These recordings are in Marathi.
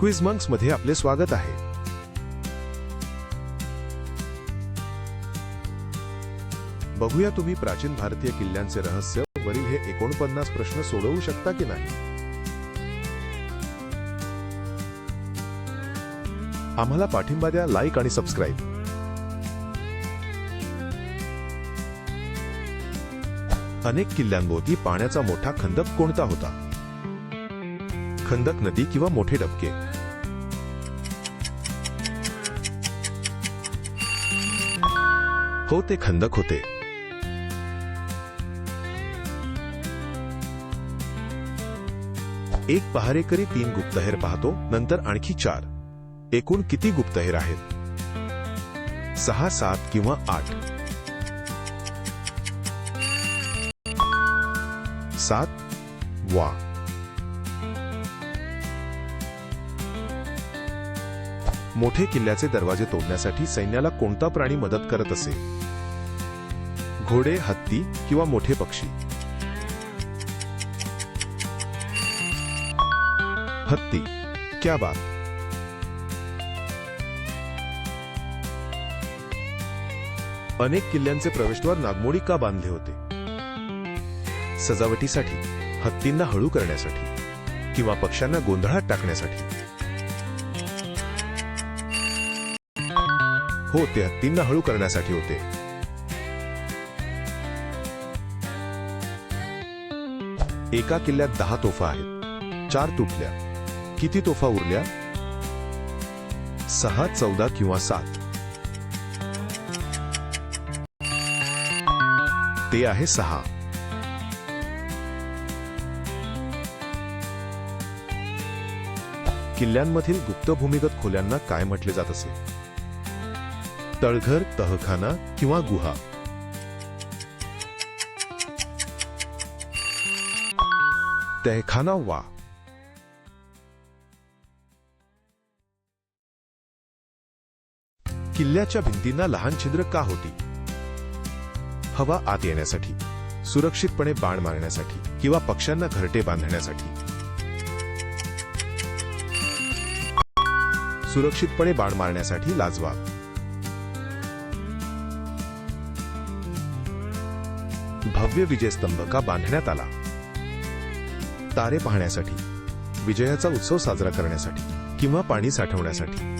क्विज मंक्समध्ये आपले स्वागत आहे. बघूया तुम्ही प्राचीन भारतीय किल्ल्यांचे रहस्य वरील हे एकोणपन्नास प्रश्न सोडवू शकता की नाही? आम्हाला पाठिंबा द्या लाईक आणि सबस्क्राईब. अनेक किल्ल्यांभोवती पाण्याचा मोठा खंदक कोणता होता? खंदक नदी किंवा मोठे डबके? हो ते खंदक होते. एक पहारेकरी तीन गुप्तहेर पाहतो नंतर आणखी चार. एकूण किती गुप्तहेर आहेत? सहा सात किंवा आठ. सात वा. मोठे किल्ल्याचे दरवाजे तोडण्यासाठी सैन्याला कोणता प्राणी मदत करत असे? घोडे हत्ती किंवा मोठे पक्षी? हत्ती क्या बात? अनेक किल्ल्यांचे प्रवेशद्वार नागमोडी का बांधले होते? सजावटीसाठी हत्तींना हळू करण्यासाठी किंवा पक्ष्यांना गोंधळात टाकण्यासाठी? हो ते हत्तींना हळू करण्यासाठी होते. एका किल्ल्यात दहा तोफा आहेत. चार तुटल्या. किती तोफा उरल्या? सहा चौदा किंवा सात. ते आहे सहा. किल्ल्यांमधील गुप्त भूमिगत खोल्यांना काय म्हटले जात असे? तळघर तहखाना किंवा गुहा. तहखाना वा. किल्ल्याच्या भिंतींना लहान छिद्र का होती? हवा आत येण्यासाठी सुरक्षितपणे बाण मारण्यासाठी किंवा पक्ष्यांना घरटे बांधण्यासाठी. सुरक्षितपणे बाण मारण्यासाठी लाजवा. भव्य विजयस्तंभ का बांधण्यात आला. तारे पाहण्यासाठी विजयाचा उत्सव साजरा करण्यासाठी किंवा पाणी साठवण्यासाठी.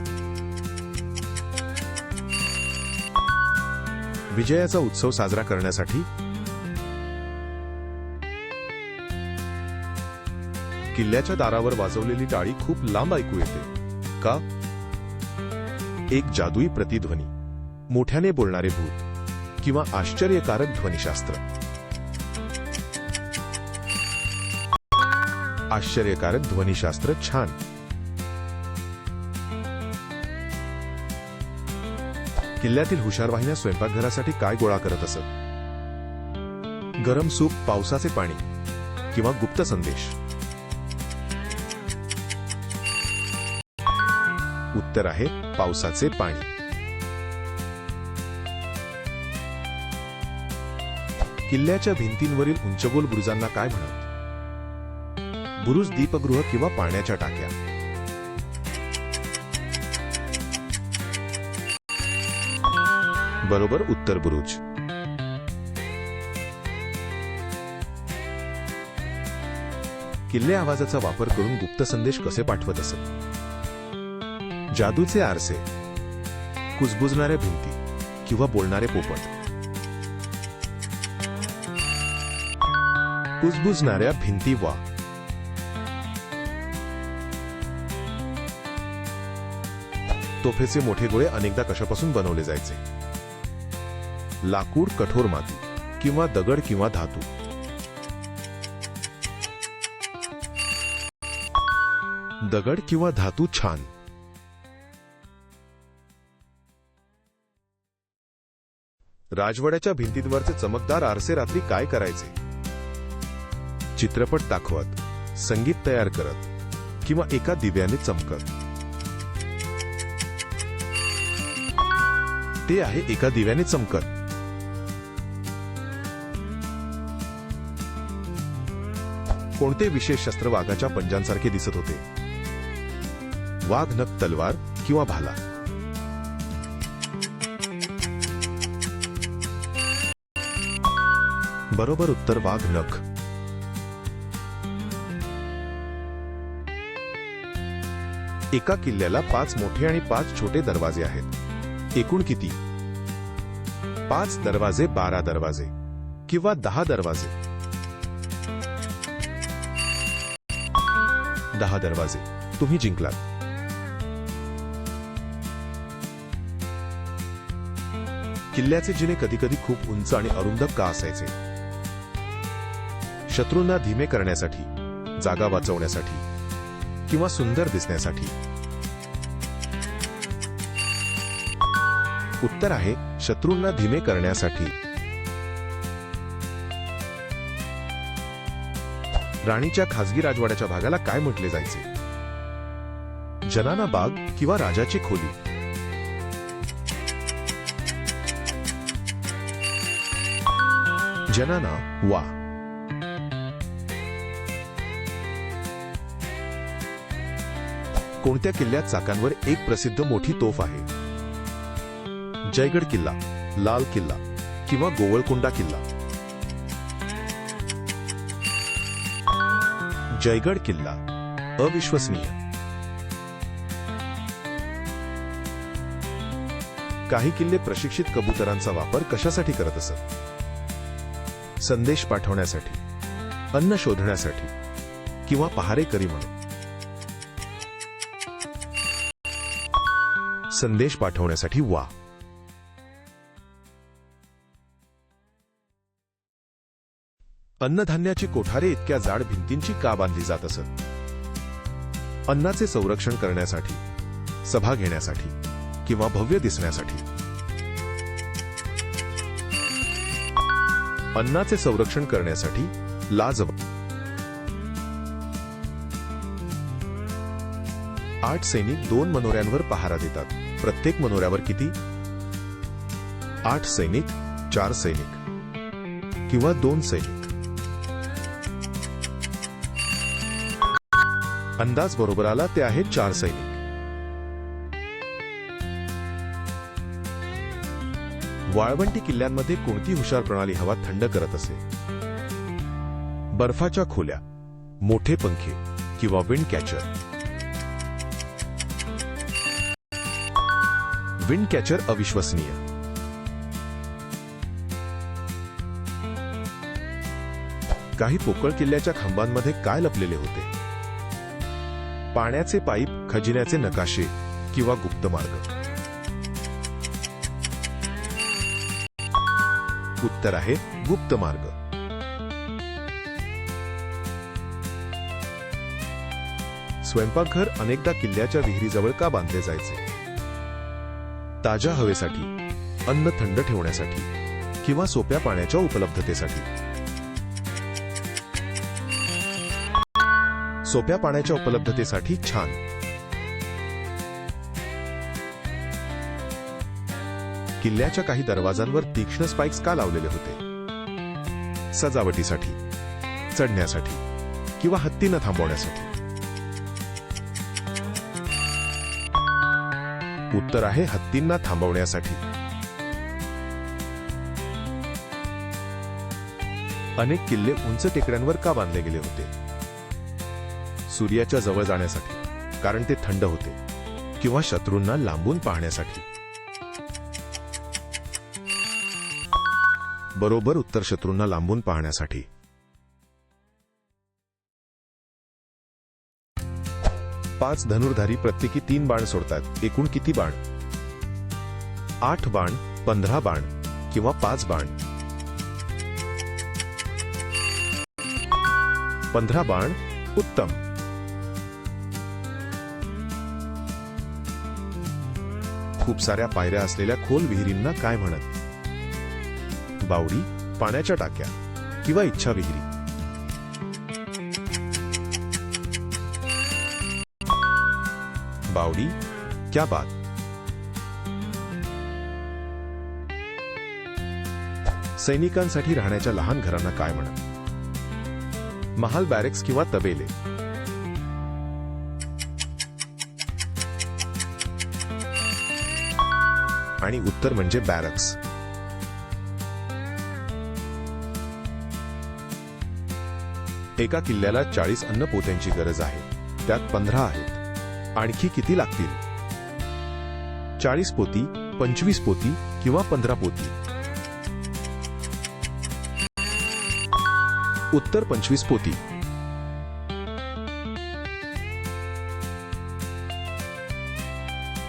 विजयाचा उत्सव साजरा करण्यासाठी किल्ल्याच्या दारावर वाजवलेली टाळी खूप लांब ऐकू येते. का? एक जादुई प्रतिध्वनी मोठ्याने बोलणारे भूत किंवा आश्चर्यकारक ध्वनिशास्त्र. आश्चर्यकारक ध्वनिशास्त्र छान. किल्ल्यातील हुशार वाहिन्या स्वयंपाकघरासाठी काय गोळा करत असत? गरम सूप पावसाचे पाणी किंवा गुप्त संदेश? उत्तर आहे पावसाचे पाणी. किल्ल्याच्या भिंतींवरील उंचगोल बुरुजांना काय म्हणत? बुरुज दीपगृह किंवा पाण्याच्या टाक्या. बरोबर उत्तर बुरुज. किल्ले आवाजाचा वापर करून गुप्त संदेश कसे पाठवत असत? जादूचे आरसे कुजबुजणाऱ्या भिंती किंवा बोलणारे पोपट. कुजबुजणाऱ्या भिंती वा तोफेचे मोठे गोळे अनेकदा कशापासून बनवले जायचे? लाकूड कठोर माती किंवा दगड किंवा धातू. दगड किंवा धातू छान. राजवाड्याच्या भिंतींवरचे चमकदार आरसे रात्री काय करायचे? चित्रपट दाखवत संगीत तयार करत किंवा एका दिव्याने चमकत. ते आहे एका दिव्याने चमकत. कोणते विशेष शस्त्र वाघाच्या पंजांसारखे दिसत होते? वाघ नख तलवार किंवा भाला? बरोबर उत्तर वाघ नख. एका किल्ल्याला पाच मोठे आणि पाच छोटे दरवाजे आहेत. एकूण किती? पाच दरवाजे बारा दरवाजे किंवा दहा दरवाजे. दहा दरवाजे. तुम्ही जिंकलात. किल्ल्याचे जिने कधी कधी खूप उंच आणि अरुंद का असायचे? शत्रूंना धीमे करण्यासाठी जागा वाचवण्यासाठी किंवा सुंदर दिसण्यासाठी. उत्तर आहे शत्रूंना धीमे करण्यासाठी. राणीच्या खासगी राजवाड्याच्या भागाला काय म्हटले जायचे? जनाना बाग किंवा राजाची खोली? जनाना वा. कोणत्या किल्ल्यात चाकांवर एक प्रसिद्ध मोठी तोफ आहे? जयगड किल्ला लाल किल्ला किंवा गोवळकोंडा किल्ला. जयगड किल्ला अविश्वसनीय. काही किल्ले प्रशिक्षित कबुतरांचा वापर कशासाठी करत असत? संदेश पाठवण्यासाठी अन्न शोधण्यासाठी किंवा पहारेकरी म्हणून? संदेश पाठवण्यासाठी वा. अन्नधान्याची कोठारे इतक्या जाड भिंतींची का बांधली जात असत? अन्नाचे संरक्षण करण्यासाठी सभा घेण्यासाठी किंवा भव्य दिसण्यासाठी? अन्नाचे संरक्षण करण्यासाठी लाजव आठ सैनिक दोन मनोऱ्यांवर पहारा देतात. प्रत्येक मनोऱ्यावर किती? आठ सैनिक चार सैनिक किंवा दोन सैनिक. अंदाज बरोबर आला ते आहेत चार सैनिक. वाळवंटी किल्ल्यांमध्ये कोणती हुशार प्रणाली हवा थंड करत असे? बर्फाच्या खोल्या मोठे पंखे किंवा विंड कॅचर? विंड कॅचर अविश्वसनीय. काही पोकळ किल्ल्याच्या खांबांमध्ये काय लपलेले होते? पाण्याचे पाईप खजिन्याचे नकाशे किंवा गुप्त मार्ग. उत्तर आहे गुप्त मार्ग. स्वयंपाकघर अनेकदा किल्ल्याच्या विहिरीजवळ का बांधले जायचे? ताज्या हवेसाठी अन्न थंड ठेवण्यासाठी किंवा सोप्या पाण्याच्या उपलब्धतेसाठी? सोप्या पाण्याच्या उपलब्धतेसाठी छान. किल्ल्याच्या काही दरवाजांवर तीक्ष्ण स्पाइक्स का लावलेले होते? सजावटीसाठी चढण्यासाठी किंवा हत्तीनं थांबवण्यासाठी? उत्तर आहे हत्तींना थांबवण्यासाठी. अनेक किल्ले उंच टेकड्यांवर का बांधले गेले होते? सूर्याच्या जवळ जाण्यासाठी कारण ते थंड होते किंवा शत्रूंना लांबून पाहण्यासाठी. बरोबर उत्तर शत्रूंना लांबून पाहण्यासाठी. पाच धनुर्धारी प्रत्येकी तीन बाण सोडतात. एकूण किती बाण? आठ बाण पंधरा बाण किंवा पाच बाण. पंधरा बाण उत्तम. खूप साऱ्या पायऱ्या असलेल्या खोल विहिरींना काय म्हणत? बावडी पाण्याच्या टाक्या किंवा इच्छा विहिरी. बावडी क्या बात? सैनिकांसाठी राहण्याच्या लहान घरांना काय म्हणत? महाल बॅरेक्स किंवा तबेले. आणि उत्तर म्हणजे बॅरक्स. एका किल्ल्याला चाळीस अन्न पोत्यांची गरज आहे. त्यात पंधरा आहेत. आणखी किती लागतील? चाळीस पोती पंचवीस पोती किंवा पंधरा पोती? उत्तर पंचवीस पोती.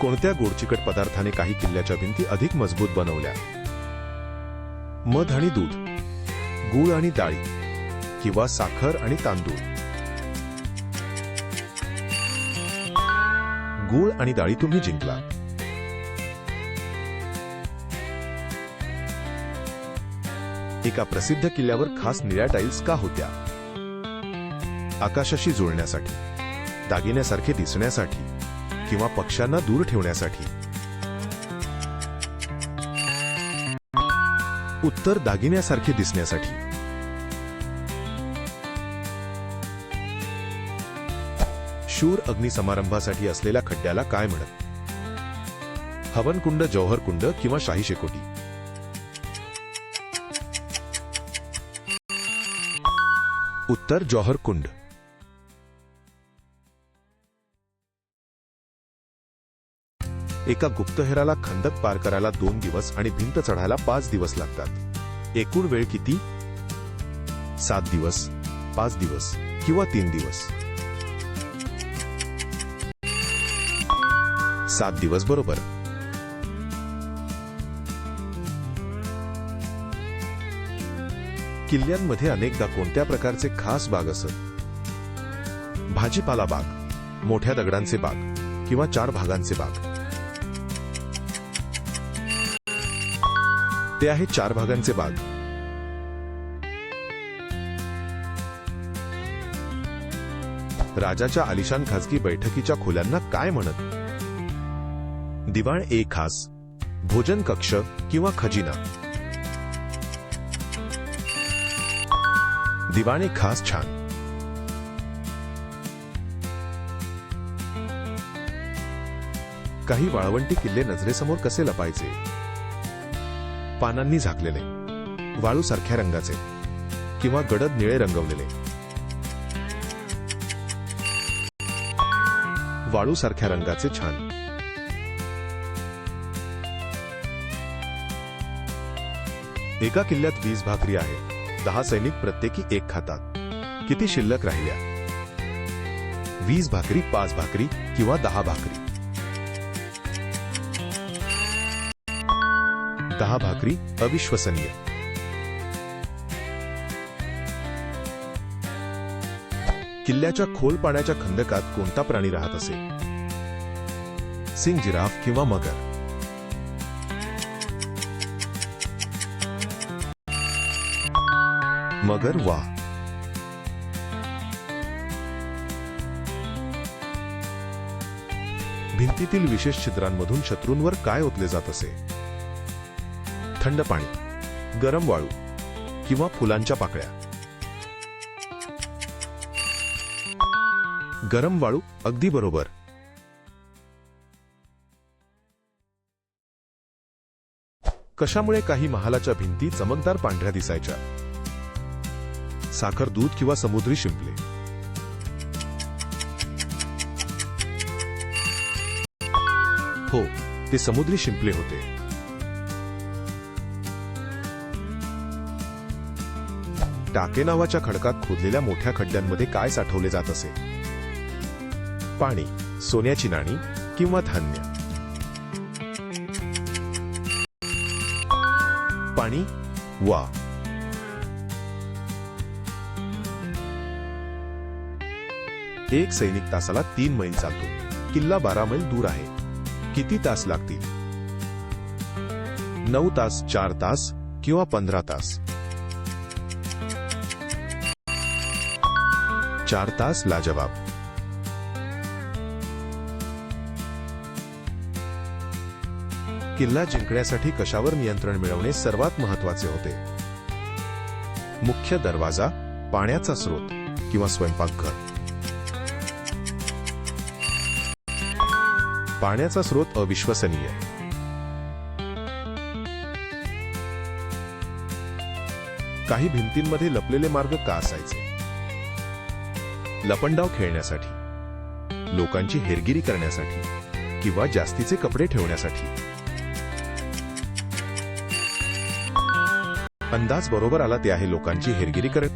कोणत्या गोडचिकट पदार्थाने काही किल्ल्याच्या भिंती अधिक मजबूत बनवल्या? मध आणि दूध गूळ आणि डाळी किंवा साखर आणि तांदूळ? गूळ आणि डाळी तुम्ही जिंकला. एका प्रसिद्ध किल्ल्यावर खास निळ्या टाईल्स का होत्या? आकाशाशी जुळण्यासाठी दागिन्यासारखे दिसण्यासाठी किंवा पक्ष्यांना दूर ठेवण्यासाठी. उत्तर दागिन्यासारखे दिसण्यासाठी. शूर अग्निसमारंभासाठी असलेल्या खड्ड्याला काय म्हणत? हवनकुंड जौहरकुंड किंवा शाही शेकोटी? उत्तर जौहर कुंड एका गुप्तहेराला खंदक पार करायला दोन दिवस आणि भिंत चढायला पाच दिवस लागतात. एकूण वेळ किती? सात दिवस पाच दिवस किंवा तीन दिवस. सात दिवस बरोबर. किल्ल्यांमध्ये अनेकदा कोणत्या प्रकारचे खास बाग असत? भाजीपाला बाग मोठ्या दगडांचे बाग किंवा चार भागांचे बाग. ते आहे चार भागांचे बाग. राजाच्या आलिशान खासगी बैठकीच्या खोल्यांना काय म्हणत? दिवाण ए खास भोजन कक्ष किंवा खजिना. दिवाणे खास छान. काही वाळवंटी किल्ले नजरेसमोर कसे लपायचे? पानांनी झाकलेले वाळूसारख्या रंगाचे किंवा गडद निळे रंगवलेले. वाळूसारख्या रंगाचे छान. एका किल्ल्यात वीस भाकरी आहे दहा सैनिक प्रत्येकी एक खातात. किती शिल्लक राहिल्या? वीस भाकरी पाच भाकरी किंवा दहा भाकरी. दहा भाकरी अविश्वसनीय. किल्ल्याच्या खोल पाण्याच्या खंदकात कोणता प्राणी राहत असे? सिंग जिराफ किंवा मगर? मगर वा. भिंतीतील विशेष छिद्रांमधून शत्रूंवर काय ओतले जात असे? थंड पाणी गरम वाळू किंवा फुलांच्या पाकळ्या. गरम वाळू अगदी बरोबर. कशामुळे काही महालाच्या भिंती चमकदार पांढऱ्या दिसायच्या? साखर दूध किंवा समुद्री शिंपले. हो ते समुद्री शिंपले होते. टाके नावाच्या खडकात खोदलेल्या मोठ्या खड्ड्यांमध्ये काय साठवले जात असे? पाणी सोन्याची नाणी किंवा धान्य? पाणी वा. एक सैनिक तासाला तीन मैल चालतो. किल्ला बारा मैल दूर आहे. किती तास लागतील? नऊ तास चार तास किंवा पंधरा तास? चार तास लाजवाब. किल्ला जिंकण्यासाठी कशावर नियंत्रण मिळवणे सर्वात महत्त्वाचे होते. मुख्य दरवाजा पाण्याचा स्रोत किंवा स्वयंपाकघर. पाण्याचा स्रोत अविश्वसनीय. काही भिंतींमध्ये लपलेले मार्ग का असायचे? लपंडाव खेळण्यासाठी लोकांची हेरगिरी करण्यासाठी किंवा जास्तीचे कपडे ठेवण्यासाठी. अंदाज बरोबर आला ते आहे लोकांची हेरगिरी करत.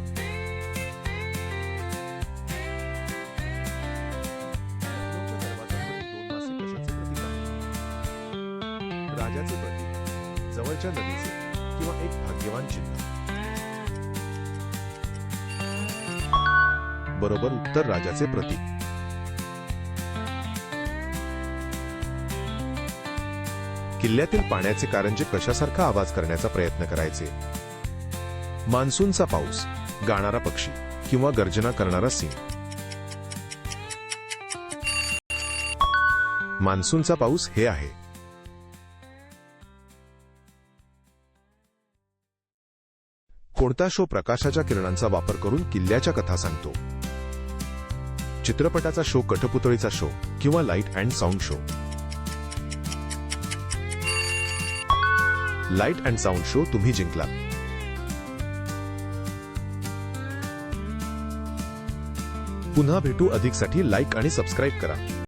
राजाचे प्रतीक जवळच्या नदीचे किंवा एक भाग्यवान चिन्ह. बरोबर उत्तर राजाचे प्रतीक. किल्ल्यातील पाण्याचे कारंजे कशासारखा आवाज करण्याचा प्रयत्न करायचे? मान्सूनचा पाऊस गाणारा पक्षी किंवा गर्जना करणारा सिंह. मान्सूनचा पाऊस हे आहे. कोणता शो प्रकाशाच्या किरणांचा वापर करून किल्ल्याच्या कथा सांगतो? चित्रपटाचा शो कठपुतळीचा शो किंवा light and sound show. Light and sound show तुम्ही जिंकला पुन्हा भेटू अधिकसाठी लाईक आणि सबस्क्राईब करा.